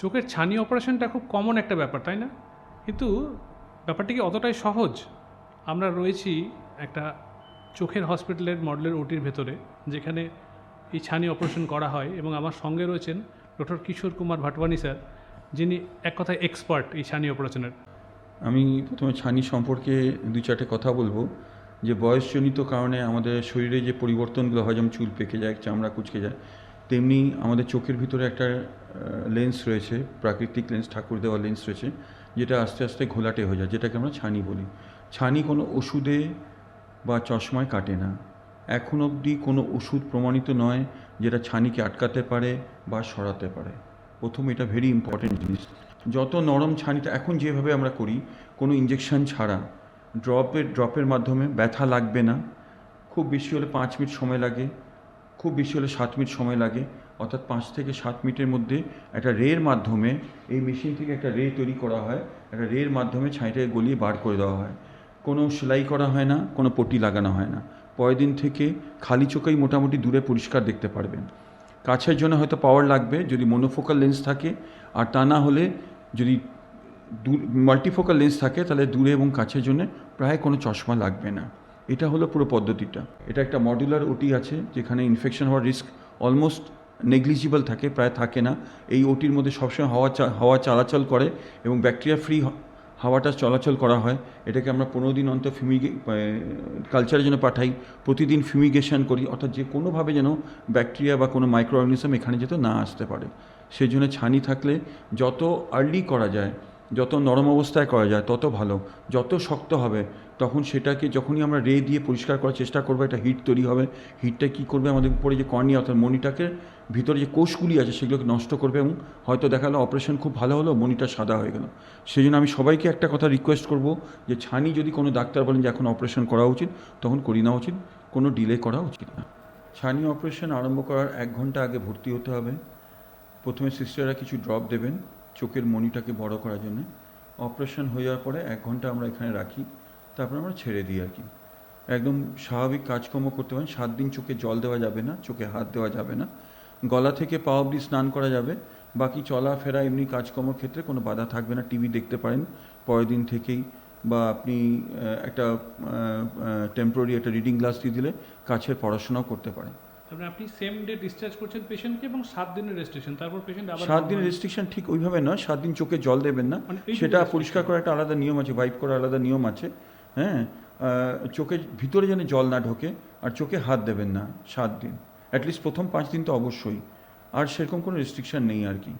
চোখের ছানি অপারেশনটা খুব কমন একটা ব্যাপার, তাই না? কিন্তু ব্যাপারটি কি অতটাই সহজ? আমরা রয়েছি একটা চোখের হসপিটালের মডেলের ওটির ভেতরে, যেখানে এই ছানি অপারেশন করা হয় এবং আমার সঙ্গে রয়েছেন ডক্টর কিশোর কুমার ভাটওয়ানি স্যার, যিনি এক কথায় এক্সপার্ট এই ছানি অপারেশনের। আমি প্রথমে ছানি সম্পর্কে দুই চারটে কথা বলব। যে বয়সজনিত কারণে আমাদের শরীরে যে পরিবর্তনগুলো হয়, যেমন চুল পেকে যায়, চামড়া কুচকে যায় তেমনি আমাদের চোখের ভিতরে একটা লেন্স রয়েছে, প্রাকৃতিক লেন্স ঠাকুর দেওয়া লেন্স রয়েছে, যেটা আস্তে আস্তে ঘোলাটে হয়ে যায়, যেটাকে আমরা ছানি বলি। ছানি কোনো ওষুধে বা চশমায় কাটে না। এখন অবধি কোনো ওষুধ প্রমাণিত নয় যেটা ছানিকে আটকাতে পারে বা সরাতে পারে। প্রথম এটা ভেরি ইম্পর্টেন্ট জিনিস। যত নরম ছানিটা এখন যেভাবে আমরা করি, কোনো ইঞ্জেকশন ছাড়া ড্রপের ড্রপের মাধ্যমে ব্যথা লাগবে না। খুব বেশি হলে পাঁচ মিনিট সময় লাগে। খুব বেশি হলে সাত মিনিট সময় লাগে। অর্থাৎ পাঁচ থেকে সাত মিনিটের মধ্যে একটা রের মাধ্যমে এই মেশিন থেকে একটা রে তৈরি করা হয়। একটা রের মাধ্যমে ছাইটাকে গলিয়ে বার করে দেওয়া হয়। কোনো সেলাই করা হয় না, কোনো পটি লাগানো হয় না। পরের দিন থেকে খালি চোখেই মোটামুটি দূরে পরিষ্কার দেখতে পারবেন। কাছের জন্য হয়তো পাওয়ার লাগবে, যদি মনোফোকাল লেন্স থাকে। আর তা না হলে যদি দূর মাল্টিফোকাল লেন্স থাকে, তাহলে দূরে এবং কাছের জন্য প্রায় কোনো চশমা লাগবে না। এটা হলো পুরো পদ্ধতিটা। এটা একটা মডুলার ওটি আছে, যেখানে ইনফেকশন হওয়ার রিস্ক অলমোস্ট নেগলিজিবল থাকে, প্রায় থাকে না। এই ওটির মধ্যে সবসময় হাওয়া হাওয়া চলাচল করে এবং ব্যাকটেরিয়া ফ্রি হাওয়াটা চলাচল করা হয়। এটাকে আমরা পনেরো দিন অন্তর ফিমিগে কালচারের জন্য পাঠাই। প্রতিদিন ফিউমিগেশন করি, অর্থাৎ যে কোনোভাবে যেন ব্যাকটেরিয়া বা কোনো মাইক্রো অর্গানিজম এখানে যেতে না আসতে পারে। সেই জন্য ছানি থাকলে যত আর্লি করা যায় যত নরম অবস্থায় করা যায়, তত ভালো। যত শক্ত হবে, তখন সেটাকে যখনই আমরা রে দিয়ে পরিষ্কার করার চেষ্টা করব, একটা হিট তৈরি হবে। হিটটা কী করবে? আমাদের উপরে যে কর্নিয়া অর্থাৎ মনিটাকে ভিতরে যে কোষগুলি আছে, সেগুলোকে নষ্ট করবে এবং হয়তো দেখা গেলো অপারেশন খুব ভালো হলো মনিটা সাদা হয়ে গেল। সেই জন্য আমি সবাইকে একটা কথা রিকোয়েস্ট করব যে, ছানি যদি কোনো ডাক্তার বলেন যে, এখন অপারেশন করা উচিত তখন করি নেওয়া উচিত, কোনো ডিলে করা উচিত না। ছানি অপারেশন আরম্ভ করার এক ঘণ্টা আগে ভর্তি হতে হবে। প্রথমে সিস্টাররা কিছু ড্রপ দেবেন। চোখের মনিটাকে বড় করার জন্য। অপারেশন হয়ে যাওয়ার পরে এক ঘণ্টা আমরা এখানে রাখি, তারপর আমরা ছেড়ে দিই আর কি। একদম স্বাভাবিক কাজকর্ম করতে পারেন, সাত দিন চোখে জল দেওয়া যাবে না, চোখে হাত দেওয়া যাবে না। গলা থেকে পা অবধি স্নান করা যাবে, বাকি চলাফেরা এমনি কাজকর্মের ক্ষেত্রে কোনো বাধা থাকবে না। টিভি দেখতে পারেন, পরের দিন থেকেই, বা আপনি একটা টেম্পোরারি একটা রিডিং গ্লাস দিয়ে দিলে কাছের পড়াশোনাও করতে পারেন। তারপরে আপনি সেম ডে ডিসচার্জ করছেন পেশেন্টকে এবং সাত দিনের রেস্ট্রিকশন তারপর পেশেন্ট আবার সাত দিনের রেস্ট্রিকশন ঠিক ওইভাবে নয় সাত দিন চোখে জল দেবেন না। মানে সেটা পরিষ্কার করার একটা আলাদা নিয়ম আছে ওয়াইপ করার আলাদা নিয়ম আছে হ্যাঁ? চোখে ভিতরে যেন জল না ঢোকে আর চোখে হাত দেবেন না সাত দিন। অ্যাটলিস্ট প্রথম পাঁচ দিন তো অবশ্যই। আর সেরকম কোনো রেস্ট্রিকশন নেই আর কি.